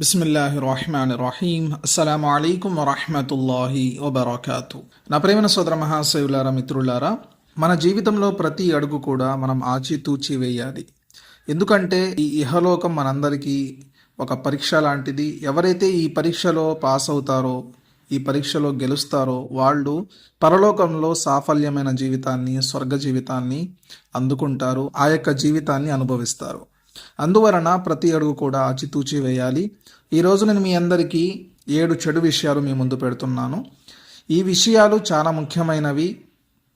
బిస్మిల్లాహి రహమాన్ రహీం అస్సలం అయికం వరహమతుల్లాహి వబర్కాతు నా ప్రేమన సోదర మహాశివులారా మిత్రులారా మన జీవితంలో ప్రతి అడుగు కూడా మనం ఆచితూచి వేయాలి. ఎందుకంటే ఈ ఇహలోకం మనందరికీ ఒక పరీక్ష లాంటిది. ఎవరైతే ఈ పరీక్షలో పాస్ అవుతారో ఈ పరీక్షలో గెలుస్తారో వాళ్ళు పరలోకంలో సాఫల్యమైన జీవితాన్ని స్వర్గ జీవితాన్ని అందుకుంటారు ఆ యొక్క జీవితాన్ని అనుభవిస్తారు. అందువలన ప్రతి అడుగు కూడా ఆచితూచి వేయాలి. ఈరోజు నేను మీ అందరికీ ఏడు చెడు విషయాలు మీ ముందు పెడుతున్నాను. ఈ విషయాలు చాలా ముఖ్యమైనవి.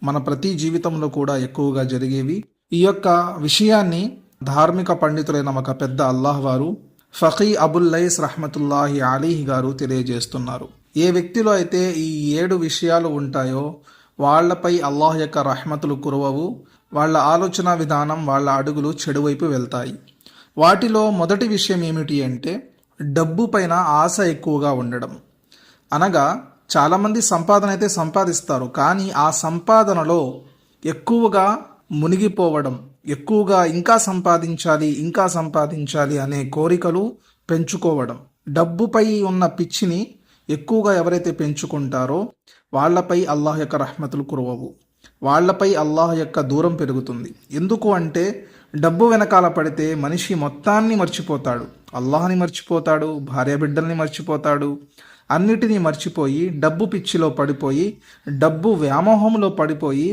మన ప్రతి జీవితంలో కూడా ఎక్కువగా జరిగేవి. ఈ యొక్క విషయాన్ని ధార్మిక పండితులైన ఒక పెద్ద అల్లాహ్ వారు ఫకీ అబుల్ లైస్ రహమతుల్లాహి అలీహ్ గారు తెలియజేస్తున్నారు. ఏ వ్యక్తిలో అయితే ఈ ఏడు విషయాలు ఉంటాయో వాళ్ళపై అల్లాహ్ యొక్క రహమతులు కురవవు. వాళ్ళ ఆలోచన విధానం వాళ్ళ అడుగులు చెడువైపు వెళ్తాయి. వాటిలో మొదటి విషయం ఏమిటి అంటే డబ్బు పైన ఆశ ఎక్కువగా ఉండడం. అనగా చాలామంది సంపాదన అయితే సంపాదిస్తారు కానీ ఆ సంపాదనలో ఎక్కువగా మునిగిపోవడం ఎక్కువగా ఇంకా సంపాదించాలి ఇంకా సంపాదించాలి అనే కోరికలు పెంచుకోవడం. డబ్బుపై ఉన్న పిచ్చిని ఎక్కువగా ఎవరైతే పెంచుకుంటారో వాళ్ళపై అల్లాహ్ యొక్క రహమతులు కురవవు. వాళ్ళపై అల్లాహ్ యొక్క దూరం పెరుగుతుంది. ఎందుకు అంటే డబ్బు వెనకాల పడితే మనిషి మొత్తాన్ని మర్చిపోతాడు. అల్లాహని మర్చిపోతాడు భార్య బిడ్డల్ని మర్చిపోతాడు. అన్నిటినీ మర్చిపోయి డబ్బు పిచ్చిలో పడిపోయి డబ్బు వ్యామోహంలో పడిపోయి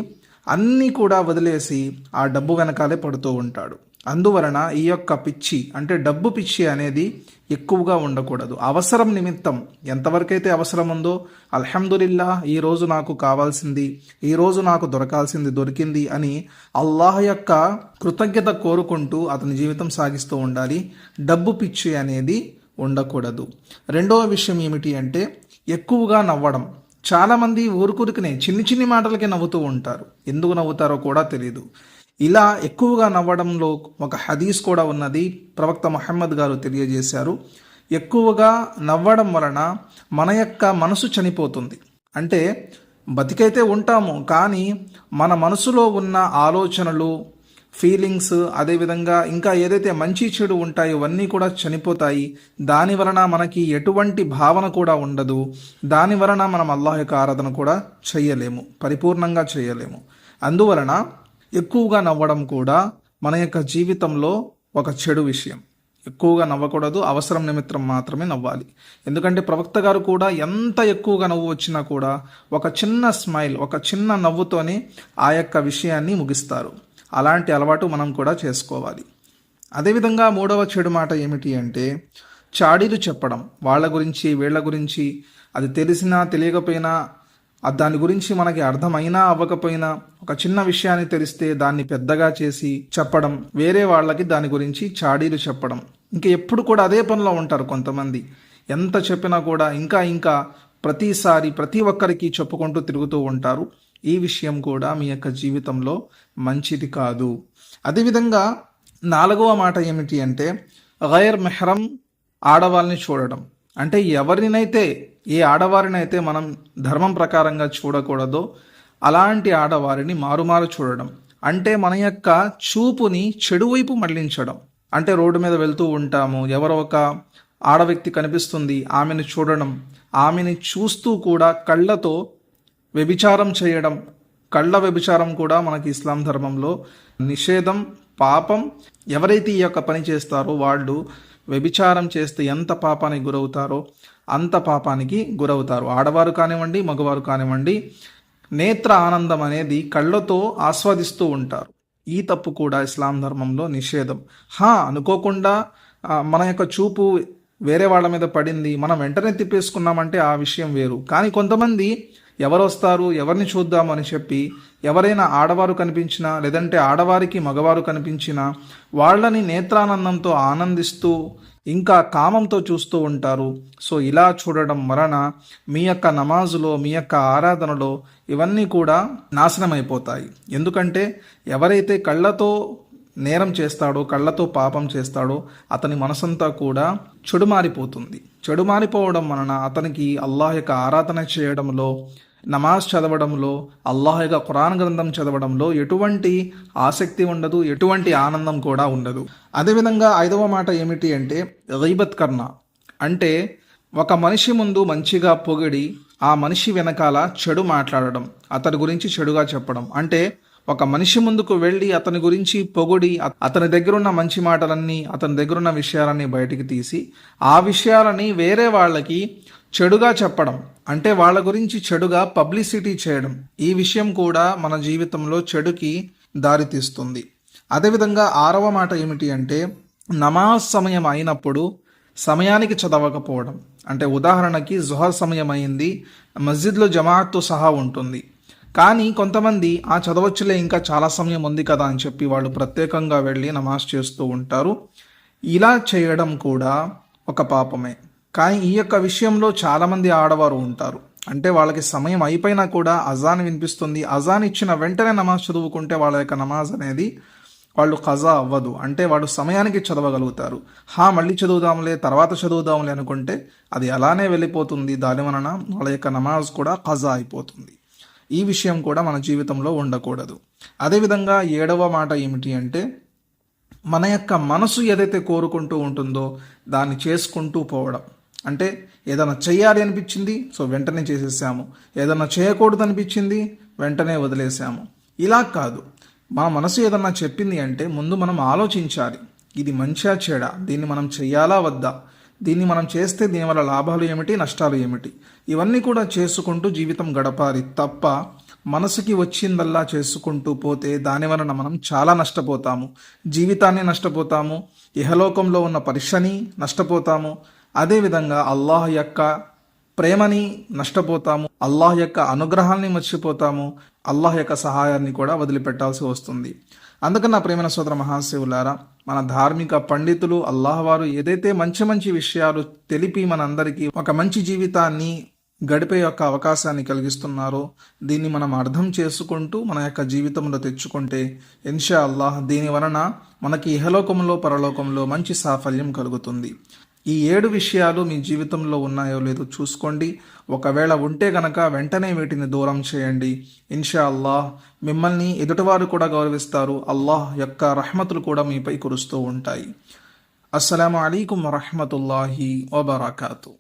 అన్నీ కూడా వదిలేసి ఆ డబ్బు వెనకాలే పడుతూ ఉంటాడు. అందువలన ఈ యొక్క పిచ్చి అంటే డబ్బు పిచ్చి అనేది ఎక్కువగా ఉండకూడదు. అవసరం నిమిత్తం ఎంతవరకైతే అవసరం ఉందో అల్హమ్దులిల్లా ఈరోజు నాకు కావాల్సింది ఈరోజు నాకు దొరకాల్సింది దొరికింది అని అల్లాహ్ యొక్క కృతజ్ఞత కోరుకుంటూ అతని జీవితం సాగిస్తూ ఉండాలి. డబ్బు పిచ్చి అనేది ఉండకూడదు. రెండవ విషయం ఏమిటి అంటే ఎక్కువగా నవ్వడం. చాలామంది ఊరుకురికినే చిన్ని చిన్ని మాటలకే నవ్వుతూ ఉంటారు. ఎందుకు నవ్వుతారో కూడా తెలియదు ఇలా ఎక్కువగా నవ్వడంలో ఒక హదీస్ కూడా ఉన్నది. ప్రవక్త మహమ్మద్ గారు తెలియజేశారు. ఎక్కువగా నవ్వడం వలన మన యొక్క మనసు చనిపోతుంది. అంటే బతికైతే ఉంటాము కానీ మన మనసులో ఉన్న ఆలోచనలు ఫీలింగ్స్ అదేవిధంగా ఇంకా ఏదైతే మంచి చెడు ఉంటాయో ఇవన్నీ కూడా చనిపోతాయి. దాని వలన మనకి ఎటువంటి భావన కూడా ఉండదు. దాని వలన మనం అల్లాహ్ యొక్క ఆరాధన కూడా చేయలేము. పరిపూర్ణంగా చేయలేము. అందువలన ఎక్కువగా నవ్వడం కూడా మన యొక్క జీవితంలో ఒక చెడు విషయం. ఎక్కువగా నవ్వకూడదు అవసరం నిమిత్తం మాత్రమే నవ్వాలి. ఎందుకంటే ప్రవక్త గారు కూడా ఎంత ఎక్కువగా నవ్వు వచ్చినా కూడా ఒక చిన్న స్మైల్ ఒక చిన్న నవ్వుతోనే ఆ యొక్క విషయాన్ని ముగిస్తారు. అలాంటి అలవాటు మనం కూడా చేసుకోవాలి. అదేవిధంగా మూడవ చెడు మాట ఏమిటి అంటే చాడీలు చెప్పడం. వాళ్ళ గురించి వీళ్ళ గురించి అది తెలిసినా తెలియకపోయినా దాని గురించి మనకి అర్థమైనా అవ్వకపోయినా ఒక చిన్న విషయాన్ని తెలిస్తే దాన్ని పెద్దగా చేసి చెప్పడం. వేరే వాళ్ళకి దాని గురించి చాడీలు చెప్పడం. ఇంకా ఎప్పుడు కూడా అదే పనిలో ఉంటారు కొంతమంది. ఎంత చెప్పినా కూడా ఇంకా ఇంకా ప్రతిసారి ప్రతి ఒక్కరికి చెప్పుకుంటూ తిరుగుతూ ఉంటారు. ఈ విషయం కూడా మీ యొక్క జీవితంలో మంచిది కాదు. అదేవిధంగా నాలుగవ మాట ఏమిటి అంటే గైర్ మెహరం ఆడవాళ్ళని చూడడం అంటే ఎవరినైతే ఏ ఆడవారినైతే మనం ధర్మం ప్రకారంగా చూడకూడదో అలాంటి ఆడవారిని మారుమారు చూడడం. అంటే మన యొక్క చూపుని చెడు వైపు మళ్ళించడం. అంటే రోడ్డు మీద వెళ్తూ ఉంటాము ఎవరో ఒక ఆడ వ్యక్తి కనిపిస్తుంది ఆమెను చూడడం. ఆమెని చూస్తూ కూడా కళ్ళతో వ్యభిచారం చేయడం కళ్ళ వ్యభిచారం కూడా మనకి ఇస్లాం ధర్మంలో నిషేధం పాపం. ఎవరైతే ఈ యొక్క పని చేస్తారో వాళ్ళు వ్యభిచారం చేస్తే ఎంత పాపానికి గురవుతారో అంత పాపానికి గురవుతారు. ఆడవారు కానివ్వండి మగవారు కానివ్వండి నేత్ర ఆనందం అనేది కళ్ళతో ఆస్వాదిస్తూ ఉంటారు. ఈ తప్పు కూడా ఇస్లాం ధర్మంలో నిషేధం. హా అనుకోకుండా మన యొక్క చూపు వేరే వాళ్ళ మీద పడింది మనం వెంటనే తిప్పేసుకున్నామంటే ఆ విషయం వేరు. కానీ కొంతమంది ఎవరు వస్తారు ఎవరిని చూద్దాము అని చెప్పి ఎవరైనా ఆడవారు కనిపించినా లేదంటే ఆడవారికి మగవారు కనిపించినా వాళ్ళని నేత్రానందంతో ఆనందిస్తూ ఇంకా కామంతో చూస్తూ ఉంటారు. సో ఇలా చూడడం వలన మీ యొక్క నమాజులో మీ యొక్క ఆరాధనలో ఇవన్నీ కూడా నాశనమైపోతాయి. ఎందుకంటే ఎవరైతే కళ్ళతో నేరం చేస్తాడో కళ్ళతో పాపం చేస్తాడో అతని మనసంతా కూడా చెడుమారిపోతుంది. చెడుమారిపోవడం వలన అతనికి అల్లాహ్ యొక్క ఆరాధన చేయడంలో నమాజ్ చదవడంలో అల్లాహ్ యొక్క ఖురాన్ గ్రంథం చదవడంలో ఎటువంటి ఆసక్తి ఉండదు ఎటువంటి ఆనందం కూడా ఉండదు. అదేవిధంగా ఐదవ మాట ఏమిటి అంటే గైబత్ కర్ణ అంటే ఒక మనిషి ముందు మంచిగా పొగిడి ఆ మనిషి వెనకాల చెడు మాట్లాడడం అతని గురించి చెడుగా చెప్పడం. అంటే ఒక మనిషి ముందుకు వెళ్ళి అతని గురించి పొగిడి అతని దగ్గరున్న మంచి మాటలన్నీ అతని దగ్గరున్న విషయాలన్నీ బయటికి తీసి ఆ విషయాలని వేరే వాళ్ళకి చెడుగా చెప్పడం అంటే వాళ్ళ గురించి చెడుగా పబ్లిసిటీ చేయడం ఈ విషయం కూడా మన జీవితంలో చెడుకి దారితీస్తుంది అదేవిధంగా ఆరవ మాట ఏమిటి అంటే నమాజ్ సమయం అయినప్పుడు సమయానికి చదవకపోవడం. అంటే ఉదాహరణకి జుహర్ సమయం అయింది మస్జిద్లో జమాత్తు సహా ఉంటుంది. కానీ కొంతమంది ఆ చదవచ్చులే ఇంకా చాలా సమయం ఉంది కదా అని చెప్పి వాళ్ళు ప్రత్యేకంగా వెళ్ళి నమాజ్ చేస్తూ ఉంటారు. ఇలా చేయడం కూడా ఒక పాపమే. కానీ ఈ యొక్క విషయంలో చాలామంది ఆడవారు ఉంటారు. అంటే వాళ్ళకి సమయం అయిపోయినా కూడా అజాన్ వినిపిస్తుంది. అజాన్ ఇచ్చిన వెంటనే నమాజ్ చదువుకుంటే వాళ్ళ యొక్క నమాజ్ అనేది వాళ్ళు ఖజా అవ్వదు. అంటే వాడు సమయానికి చదవగలుగుతారు. హా మళ్ళీ చదువుదాంలే తర్వాత చదువుదాంలే అనుకుంటే అది అలానే వెళ్ళిపోతుంది. దాని వలన వాళ్ళ యొక్క నమాజ్ కూడా ఖజా అయిపోతుంది. ఈ విషయం కూడా మన జీవితంలో ఉండకూడదు. అదేవిధంగా ఏడవ మాట ఏమిటి అంటే మన యొక్క మనసు ఏదైతే కోరుకుంటూ ఉంటుందో దాన్ని చేసుకుంటూ పోవడం. అంటే ఏదైనా చేయాలి అనిపించింది సో వెంటనే చేసేసాము. ఏదైనా చేయకూడదు అనిపించింది వెంటనే వదిలేసాము. ఇలా కాదు. మన మనసు ఏదన్నా చెప్పింది అంటే ముందు మనం ఆలోచించాలి. ఇది మంచిగా చెడా? దీన్ని మనం చెయ్యాలా వద్దా? దీన్ని మనం చేస్తే దీనివల్ల లాభాలు ఏమిటి నష్టాలు ఏమిటి? ఇవన్నీ కూడా చేసుకుంటూ జీవితం గడపాలి తప్ప మనసుకి వచ్చిందల్లా చేసుకుంటూ పోతే దాని వలన మనం చాలా నష్టపోతాము. జీవితాన్ని నష్టపోతాము. ఇహలోకంలో ఉన్న పరీక్షని నష్టపోతాము. అదేవిధంగా అల్లాహ్ యొక్క ప్రేమని నష్టపోతాము అల్లాహ్ యొక్క అనుగ్రహాన్ని మర్చిపోతాము అల్లాహ్ యొక్క సహాయాన్ని కూడా వదిలిపెట్టాల్సి వస్తుంది. అందుకని నా ప్రేమైన సోదర మహాశివులారా మన ధార్మిక పండితులు అల్లాహ్ వారు ఏదైతే మంచి మంచి విషయాలు తెలిపి మనందరికీ ఒక మంచి జీవితాన్ని గడిపే యొక్క అవకాశాన్ని కలిగిస్తున్నారో దీన్ని మనం అర్థం చేసుకుంటూ మన యొక్క జీవితంలో తెచ్చుకుంటే ఇన్షా అల్లాహ్ దీని వలన మనకి ఇహలోకంలో పరలోకంలో మంచి సాఫల్యం కలుగుతుంది. ఈ ఏడు విషయాలు మీ జీవితంలో ఉన్నాయో లేదో చూసుకోండి. ఒకవేళ ఉంటే గనక వెంటనే వీటిని దూరం చేయండి. ఇన్షా అల్లాహ్ మిమ్మల్ని ఎదుటివారు కూడా గౌరవిస్తారు. అల్లాహ్ యొక్క రహమతులు కూడా మీపై కురుస్తూ ఉంటాయి. అస్సలం అయికం వరహమతుల్లాహి వబర్కాతూ.